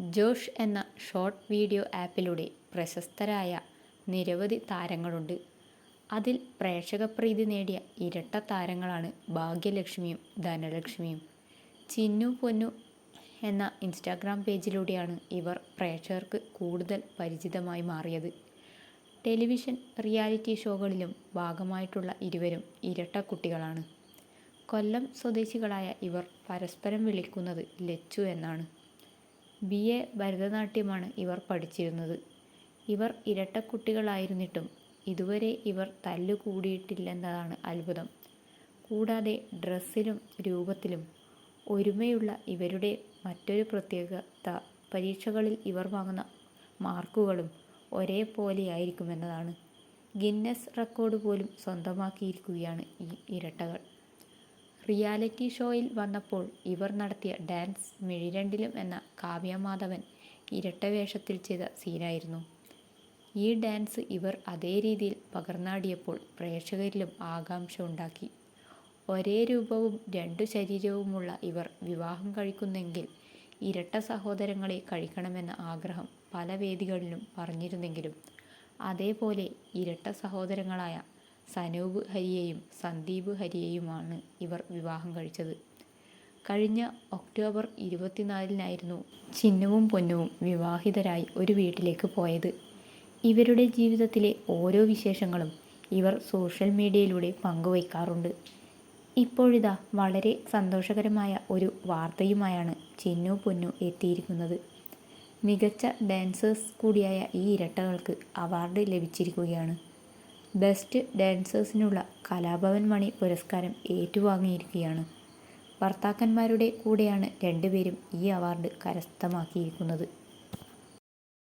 Josh എന്ന short video ആപ്പിലൂടെ പ്രശസ്തരായ നിരവധി താരങ്ങളുണ്ട്. അതിൽ പ്രേക്ഷകപ്രീതി നേടിയ ഇരട്ട താരങ്ങളാണ് ഭാഗ്യലക്ഷ്മിയും ധനലക്ഷ്മിയും. ചിന്നു പൊന്നു എന്ന ഇൻസ്റ്റാഗ്രാം പേജിലൂടെയാണ് ഇവർ പ്രേക്ഷകർക്ക് കൂടുതൽ പരിചിതമായി മാറിയത്. ടെലിവിഷൻ റിയാലിറ്റി ഷോകളിലും ഭാഗമായിട്ടുള്ള ഇരുവരും ഇരട്ട കുട്ടികളാണ് കൊല്ലം സ്വദേശികളായ ഇവർ പരസ്പരം വിളിക്കുന്നത് ലച്ചു എന്നാണ്. ബി. എ ഭരതനാട്യമാണ് ഇവർ പഠിച്ചിരുന്നത്. ഇവർ ഇരട്ടക്കുട്ടികളായിരുന്നിട്ടും ഇതുവരെ ഇവർ തല്ലുകൂടിയിട്ടില്ലെന്നതാണ് അത്ഭുതം. കൂടാതെ ഡ്രസ്സിലും രൂപത്തിലും ഒരുമയുള്ള ഇവരുടെ മറ്റൊരു പ്രത്യേകത പരീക്ഷകളിൽ ഇവർ വാങ്ങുന്ന മാർക്കുകളും ഒരേപോലെയായിരിക്കുമെന്നതാണ്. ഗിന്നസ് റെക്കോർഡ് പോലും സ്വന്തമാക്കിയിരിക്കുകയാണ് ഈ ഇരട്ടകൾ. റിയാലിറ്റി ഷോയിൽ വന്നപ്പോൾ ഇവർ നടത്തിയ ഡാൻസ് മിഴിരണ്ടിലും എന്ന കാവ്യമാധവൻ ഇരട്ടവേഷത്തിൽ ചെയ്ത സീനായിരുന്നു. ഈ ഡാൻസ് ഇവർ അതേ രീതിയിൽ പകർന്നാടിയപ്പോൾ പ്രേക്ഷകരിലും ആകാംക്ഷ ഉണ്ടാക്കി. ഒരേ രൂപവും രണ്ടു ശരീരവുമുള്ള ഇവർ വിവാഹം കഴിക്കുന്നെങ്കിൽ ഇരട്ട സഹോദരങ്ങളെ കഴിക്കണമെന്ന ആഗ്രഹം പല വേദികളിലും പറഞ്ഞിരുന്നെങ്കിലും അതേപോലെ ഇരട്ട സഹോദരങ്ങളായ സനൂപ് ഹരിയെയും സന്ദീപ് ഹരിയെയുമാണ് ഇവർ വിവാഹം കഴിച്ചത്. കഴിഞ്ഞ ഒക്ടോബർ ഇരുപത്തിനാലിനായിരുന്നു ചിന്നവും പൊന്നവും വിവാഹിതരായി ഒരു വീട്ടിലേക്ക് പോയത്. ഇവരുടെ ജീവിതത്തിലെ ഓരോ വിശേഷങ്ങളും ഇവർ സോഷ്യൽ മീഡിയയിലൂടെ പങ്കുവയ്ക്കാറുണ്ട്. ഇപ്പോഴിതാ വളരെ സന്തോഷകരമായ ഒരു വാർത്തയുമായാണ് ചിന്നു പൊന്നു എത്തിയിരിക്കുന്നത്. മികച്ച ഡാൻസേഴ്സ് കൂടിയായ ഈ ഇരട്ടകൾക്ക് അവാർഡ് ലഭിച്ചിരിക്കുകയാണ്. ബെസ്റ്റ് ഡാൻസേഴ്സിനുള്ള കലാഭവൻ മണി പുരസ്കാരം ഏറ്റുവാങ്ങിയിരിക്കുകയാണ്. ഭർത്താക്കന്മാരുടെ കൂടെയാണ് രണ്ടുപേരും ഈ അവാർഡ് കരസ്ഥമാക്കിയിരിക്കുന്നത്.